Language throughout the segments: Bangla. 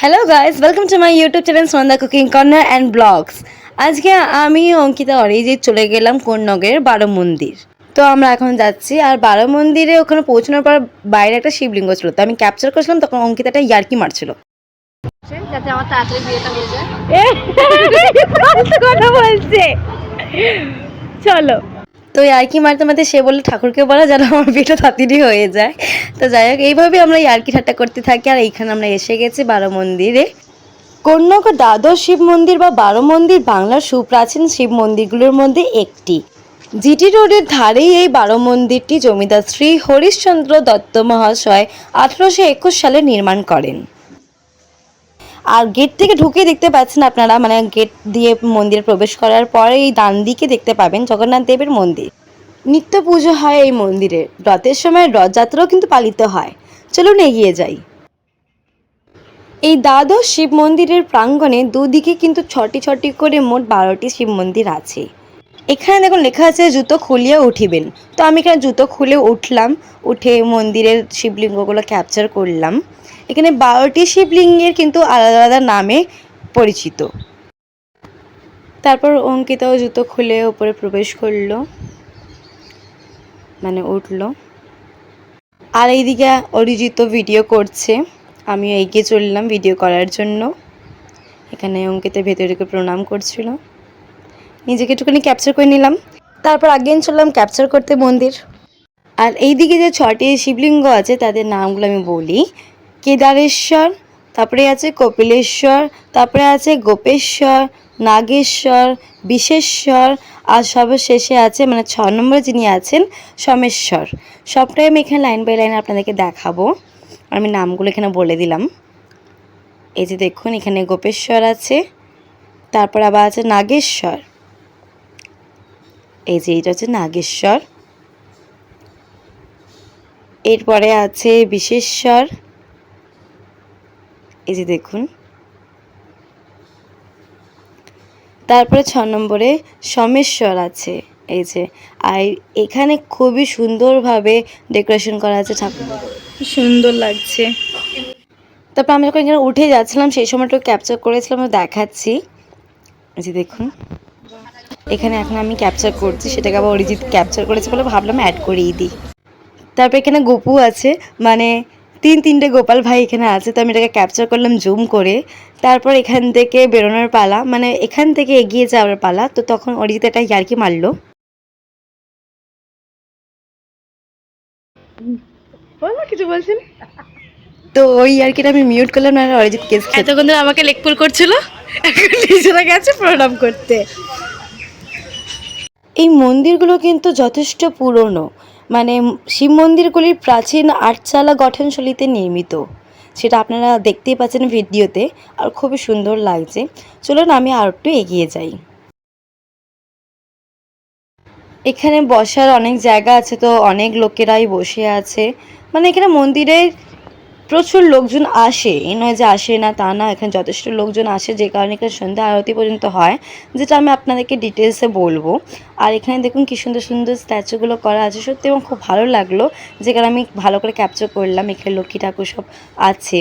Hello guys welcome to my YouTube channel Sandhya cooking corner and vlogs আজকে আমি অঙ্কিতা অরিজিৎ চলে গেলাম কোন্নগের বারো মন্দির। তো আমরা এখন যাচ্ছি আর বারো মন্দিরে ওখানে পৌঁছানোর পর বাইরে একটা শিবলিঙ্গ ছিল। তো আমি ক্যাপচার করছিলাম তখন অঙ্কিতাটা ইয়ার্কি মারছিল। যাতে আমার তাড়াতাড়ি বিয়েটা হয়ে যায়। কথা বলছে। চলো। তো ইয়ার্কি মারতে মারতে সে বলল ঠাকুরকে বলা যেন আমার বিয়েটা তাড়াতাড়ি হয়ে যায়। তো যাই হোক এইভাবে আমরা ইয়ার্কি ঠাট্টা করতে থাকি আর এইখানে আমরা এসে গেছি বারো মন্দিরে। কন্যকা দ্বাদশ শিব মন্দির বা বারো মন্দির বাংলার সুপ্রাচীন শিব মন্দিরগুলোর মধ্যে একটি। জিটি রোডের ধারেই এই বারো মন্দিরটি জমিদার শ্রী হরিশ্চন্দ্র দত্ত মহাশয় আঠারোশো একুশ সালে নির্মাণ করেন। আর গেট থেকে ঢুকে দেখতে পাচ্ছেন আপনারা মানে গেট দিয়ে মন্দিরে প্রবেশ করার পরে এই ডান দিকে দেখতে পাবেন জগন্নাথ দেবের মন্দির। নিত্য পুজো হয় এই মন্দিরে। রথের সময় রথযাত্রাও কিন্তু পালিত হয়। চলুন এগিয়ে যাই। এই দ্বাদশ শিব মন্দিরের প্রাঙ্গণে দুদিকে কিন্তু ছটি ছটি করে মোট বারোটি শিব মন্দির আছে। এখানে দেখুন, লেখা আছে, জুতো খুলিয়ে উঠিবেন। তো আমি এখানে জুতো খুলে উঠলাম, উঠে মন্দিরের শিবলিঙ্গগুলো ক্যাপচার করলাম। এখানে বারোটি শিবলিঙ্গের কিন্তু আলাদা আলাদা নামে পরিচিত। তারপর অঙ্কিতাও জুতো খুলে ওপরে প্রবেশ করল মানে উঠল। আর এইদিকে অরিজিত ভিডিও করছে, আমিও এগিয়ে চললাম ভিডিও করার জন্য। এখানে অঙ্কিতা ভেতরে প্রণাম করছিল। নিজেকে একটুখানি ক্যাপচার করে নিলাম। তারপর আগেন চললাম ক্যাপচার করতে মন্দির। আর এইদিকে যে ছটি শিবলিঙ্গ আছে, তাদের নামগুলো আমি বলি। কেদারেশ্বর, তারপরে আছে কপিলেশ্বর, তারপরে আছে গোপেশ্বর, নাগেশ্বর, বিশেশ্বর, আর সর্বশেষে আছে মানে ছ নম্বরে যিনি আছেন সমেশ্বর। সবটাই আমি এখানে লাইন বাই লাইন আপনাদেরকে দেখাবো। আমি নামগুলো এখানে বলে দিলাম। এই যে দেখুন, এখানে গোপেশ্বর আছে, তারপর আবার আছে নাগেশ্বর। এই যে এইটা হচ্ছে নাগেশ্বর। এরপরে আছে বিশেশ্বর এই যে দেখুন। তারপরে ছ নম্বরে সমেশ্বর আছে। এই যে, আর এখানে খুবই সুন্দরভাবে ডেকোরেশন করা আছে ঠাকুর। সুন্দর লাগছে। তারপর আমি যখন এখানে উঠে যাচ্ছিলাম, সেই সময়টা ক্যাপচার করেছিলাম দেখাচ্ছি। যে দেখুন। এখানে এখন আমি ক্যাপচার করছি, সেটাকে আবার অরিজিৎ ক্যাপচার করেছে বলে ভাবলাম অ্যাড করিয়ে দিই। তারপর এখানে গপু আছে মানে তিন তিনটে গোপাল ভাই এখানে আছে তো আমি এটাকে ক্যাপচার করলাম জুম করে। তারপর এখান থেকে বেরোনোর পালা মানে এখান থেকে এগিয়ে যাওয়ার পালা তো তখন অরিজিৎ এটা ইয়ার্কি মারলো। কিছু বলছেন? তো ওই ইয়ার্কিটা আমি মিউট করলাম না অরিজিৎ কেস এতক্ষণ ধরে আমাকে লেকপুল করছিল? এখন নিজেরা গেছে প্রণাম করতে। এই মন্দিরগুলো কিন্তু যথেষ্ট পুরনো। মানে শিব মন্দিরগুলির প্রাচীন আটচালা গঠনশৈলীতে নির্মিত। সেটা আপনারা দেখতেই পাচ্ছেন ভিডিওতে, আর খুবই সুন্দর লাগছে। চলুন আমি আর একটু এগিয়ে যাই। এখানে বসার অনেক জায়গা আছে, তো অনেক লোকেরাই বসে আছে। মানে এখানে মন্দিরে প্রচুর লোকজন আসে। এ নয় যে আসে না, তা না, এখানে যথেষ্ট লোকজন আসে, যে কারণে এখানে সন্ধ্যা আরতি পর্যন্ত হয়, যেটা আমি আপনাদেরকে ডিটেলসে বলব। আর এখানে দেখুন কি সুন্দর সুন্দর স্ট্যাচুগুলো করা আছে, সত্যি এবং খুব ভালো লাগল, যে কারণে আমি ভালো করে ক্যাপচার করলাম, এখানে লক্ষ্মী ঠাকুর সব আছে।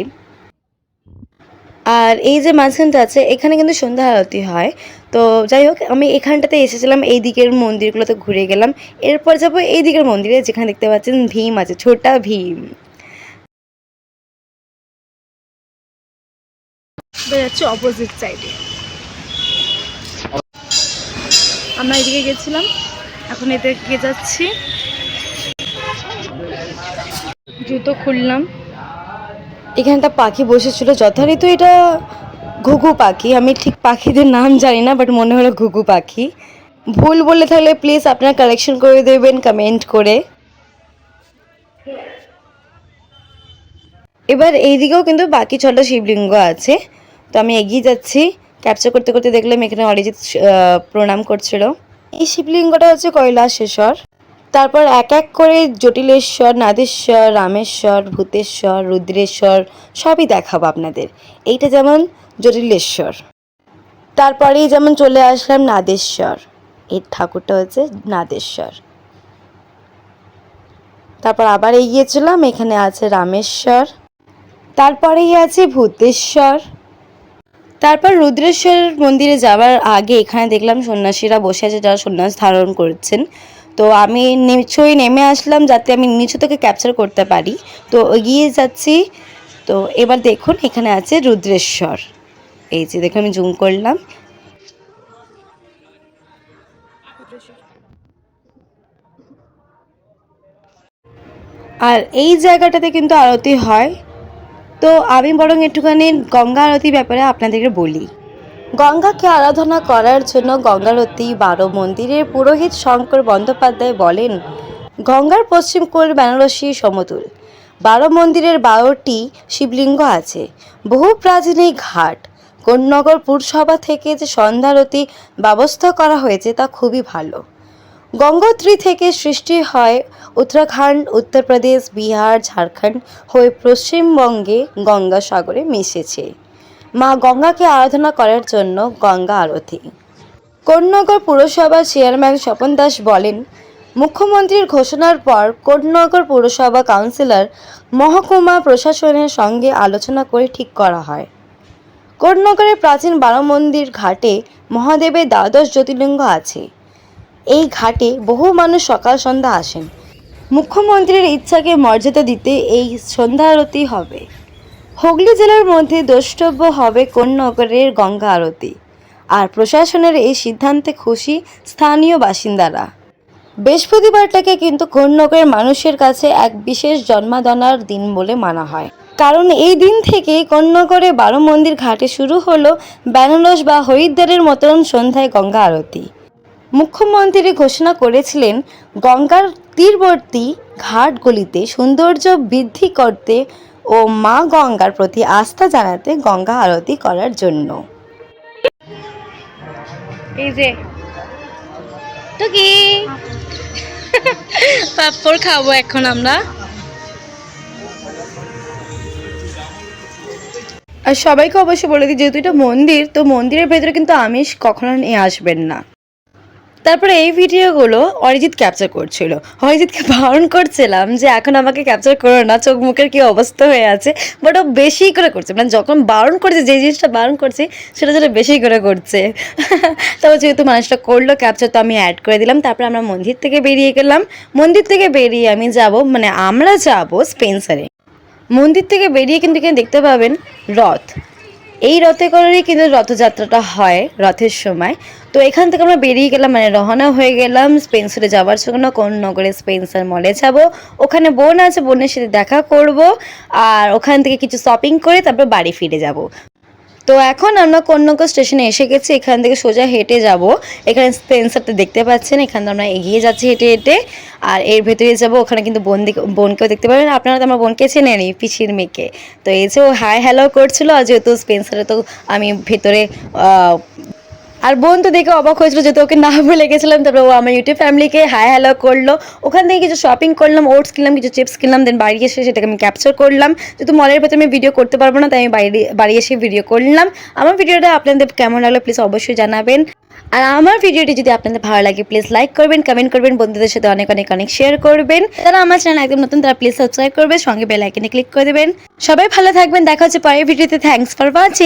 আর এই যে মাঝখানটা আছে, এখানে কিন্তু সন্ধ্যা আরতি হয়। তো যাই হোক, আমি এখানটাতে এসেছিলাম, এই দিকের মন্দিরগুলোতে ঘুরে গেলাম। এরপর যাব এই দিকের মন্দিরে, যেখানে দেখতে পাচ্ছেন ভীম আছে, ছোটা ভীম। বেরোচ্ছে অপোজিট সাইডে আমরা এদিকে গেছিলাম, এখন এদিকে যাচ্ছি। জুতো খুললাম। এখানে একটা পাখি বসেছিল যথারীতি এটা ঘুঘু পাখি। আমি ঠিক পাখিদের নাম জানি না বাট মনে হলো ঘুঘু পাখি। ভুল বলে থাকলে প্লিজ আপনারা কালেকশন করে দেবেন কমেন্ট করে। এবার এইদিকেও কিন্তু বাকি ছটা শিবলিঙ্গ আছে। তো আমি এগিয়ে যাচ্ছি। ক্যাপচার করতে করতে দেখলাম এখানে অরিজিৎ প্রণাম করছিল। এই শিবলিঙ্গটা হচ্ছে কৈলাসেশ্বর। তারপর এক এক করে জটিলেশ্বর, নাদেশ্বর, রামেশ্বর, ভূতেশ্বর, রুদ্রেশ্বর সবই দেখাবো আপনাদের। এইটা যেমন জটিলেশ্বর। তারপরেই যেমন চলে আসলাম নাদেশ্বর। এই ঠাকুরটা হচ্ছে নাদেশ্বর। তারপর আবার এগিয়েছিলাম এখানে আছে রামেশ্বর। তারপরেই আছে ভূতেশ্বর। তারপর রুদ্রেশ্বর মন্দিরে যাওয়ার আগে এখানে দেখলাম সন্ন্যাসীরা বসে আছে, যারা সন্ন্যাস ধারণ করছেন। তো আমি নিচই নেমে আসলাম যাতে আমি নিচু থেকে ক্যাপচার করতে পারি। তো এগিয়ে যাচ্ছি। তো এবার দেখুন, এখানে আছে রুদ্রেশ্বর। এই যে দেখুন, আমি জুম করলাম। আর এই জায়গাটাতে কিন্তু আরতি হয়। তো আমি বরং একটুখানি গঙ্গা আরতির ব্যাপারে আপনাদেরকে বলি। গঙ্গাকে আরাধনা করার জন্য গঙ্গারতী বারো মন্দিরের পুরোহিত শঙ্কর বন্দ্যোপাধ্যায় বলেন, গঙ্গার পশ্চিম কোল বেনারসি সমতুল। বারো মন্দিরের বারোটি শিবলিঙ্গ আছে, বহু প্রাচীন এই ঘাট। কোন্নগর পুরসভা থেকে যে সন্ধ্যারতি ব্যবস্থা করা হয়েছে তা খুবই ভালো। গঙ্গোত্রী থেকে সৃষ্টি হয় উত্তরাখণ্ড উত্তরপ্রদেশ বিহার, ঝাড়খণ্ড হয়ে পশ্চিমবঙ্গে গঙ্গাসাগরে মিশেছে। মা গঙ্গাকে আরাধনা করার জন্য গঙ্গা আরতি। কোন্নগর পুরসভার চেয়ারম্যান স্বপন দাস বলেন, মুখ্যমন্ত্রীর ঘোষণার পর কোন্নগর পুরসভা কাউন্সিলর মহকুমা প্রশাসনের সঙ্গে আলোচনা করে ঠিক করা হয়। কোন্নগরের প্রাচীন বারো মন্দির ঘাটে মহাদেবের দ্বাদশ জ্যোতির্লিঙ্গ আছে। এই ঘাটে বহু মানুষ সকাল সন্ধ্যা আসেন। মুখ্যমন্ত্রীর ইচ্ছাকে মর্যাদা দিতে এই সন্ধ্যা আরতি হবে। হুগলি জেলার মধ্যে দ্রষ্টব্য হবে কোন্নগরের গঙ্গা আরতি। আর প্রশাসনের এই সিদ্ধান্তে খুশি স্থানীয় বাসিন্দারা। বৃহস্পতিবারটাকে কিন্তু কোন্নগরের মানুষের কাছে এক বিশেষ জন্মাদনার দিন বলে মানা হয়। কারণ এই দিন থেকে কোন্নগরে বারো মন্দির ঘাটে শুরু হলো বেনারস বা হরিদ্বারের মতন সন্ধ্যায় গঙ্গা আরতি। মুখ্যমন্ত্রী ঘোষণা করেছিলেন গঙ্গার তীরবর্তী ঘাটগুলিতে সৌন্দর্য বৃদ্ধি করতে ও মা গঙ্গার প্রতি আস্থা জানাতে গঙ্গা আরতি করার জন্য। এই যে। টুকি। পাপড় খাব এখন আমরা। আর সবাইকে অবশ্যই বলে দিই যেহেতু এটা মন্দির তো মন্দিরের ভেতরে কিন্তু আমিষ কখনো নিয়ে আসবেন না। তারপরে এই ভিডিওগুলো অরিজিৎ ক্যাপচার করছিল। অরিজিৎকে বারণ করছিলাম যে, এখন আমাকে ক্যাপচার করো না, চোখ মুখের কী অবস্থা হয়ে আছে? বাট ও বেশি করে করছে। মানে যখন বারণ করছে, যে জিনিসটা বারণ করছে, সেটা যেটা বেশি করে করছে। তবে যেহেতু মানুষটা করল ক্যাপচার তো আমি অ্যাড করে দিলাম। তারপরে আমরা মন্দির থেকে বেরিয়ে গেলাম। মন্দির থেকে বেরিয়ে আমি যাব মানে আমরা যাব স্পেন্সারে মন্দির থেকে বেরিয়ে কিন্তু এখানে দেখতে পাবেন রথ। এই রথে করেই কিন্তু রথযাত্রাটা হয়, রথের সময়। তো এখান থেকে আমরা বেরিয়ে গেলাম মানে রহনা হয়ে গেলাম স্পেন্সারে যাওয়ার জন্য, কোন নগরে স্পেন্সার মলে যাব। ওখানে বোন আছে, বোনের সাথে দেখা করব, আর ওখান থেকে কিছু শপিং করে তারপর বাড়ি ফিরে যাব। তো এখন আমরা কন্যকা স্টেশনে এসে গেছি, এখান থেকে সোজা হেঁটে যাব। এখানে স্পেন্সারটা দেখতে পাচ্ছেন, এখান থেকে আমরা এগিয়ে যাচ্ছি হেঁটে হেঁটে। আর এর ভেতরে যাব, ওখানে কিন্তু বোন বোনকেও দেখতে পাবেন। আপনারা তো আমার বোনকে চেনেনি পিছির মেয়েকে। তো এই যে ও হাই হ্যালো করছিল, আর যেহেতু স্পেন্সারে তো আমি ভেতরে আর বোন তো দেখে অবাক হয়েছিল যেহেতু ওকে না বলে গেছিলাম। তারপরে ও আমার ইউটিউব ফ্যামিলিকে হাই হ্যালো করল। ওখান থেকে কিছু শপিং করলাম ওটস কিনলাম, কিছু চিপস কিনলাম দেন বাড়ি এসে সেটাকে আমি ক্যাপচার করলাম। যেহেতু মলের ভেতরে আমি ভিডিও করতে পারব না, তাই আমি বাড়ি বাড়ি এসে ভিডিও করলাম। আমার ভিডিওটা আপনাদের কেমন লাগল প্লিজ অবশ্যই জানাবেন। আর আমার ভিডিওটি যদি আপনাদের ভালো লাগে প্লিজ লাইক করবেন কমেন্ট করবেন, বন্ধুদের সাথে অনেক অনেক অনেক শেয়ার করবেন। তারা আমার চ্যানেল একদম নতুন, তারা প্লিজ সাবস্ক্রাইব করবে, সঙ্গে বেল আইকনে ক্লিক করে দেবেন। সবাই ভালো থাকবেন, দেখা হচ্ছে পরের ভিডিওতে থ্যাঙ্কস ফর ওয়াচিং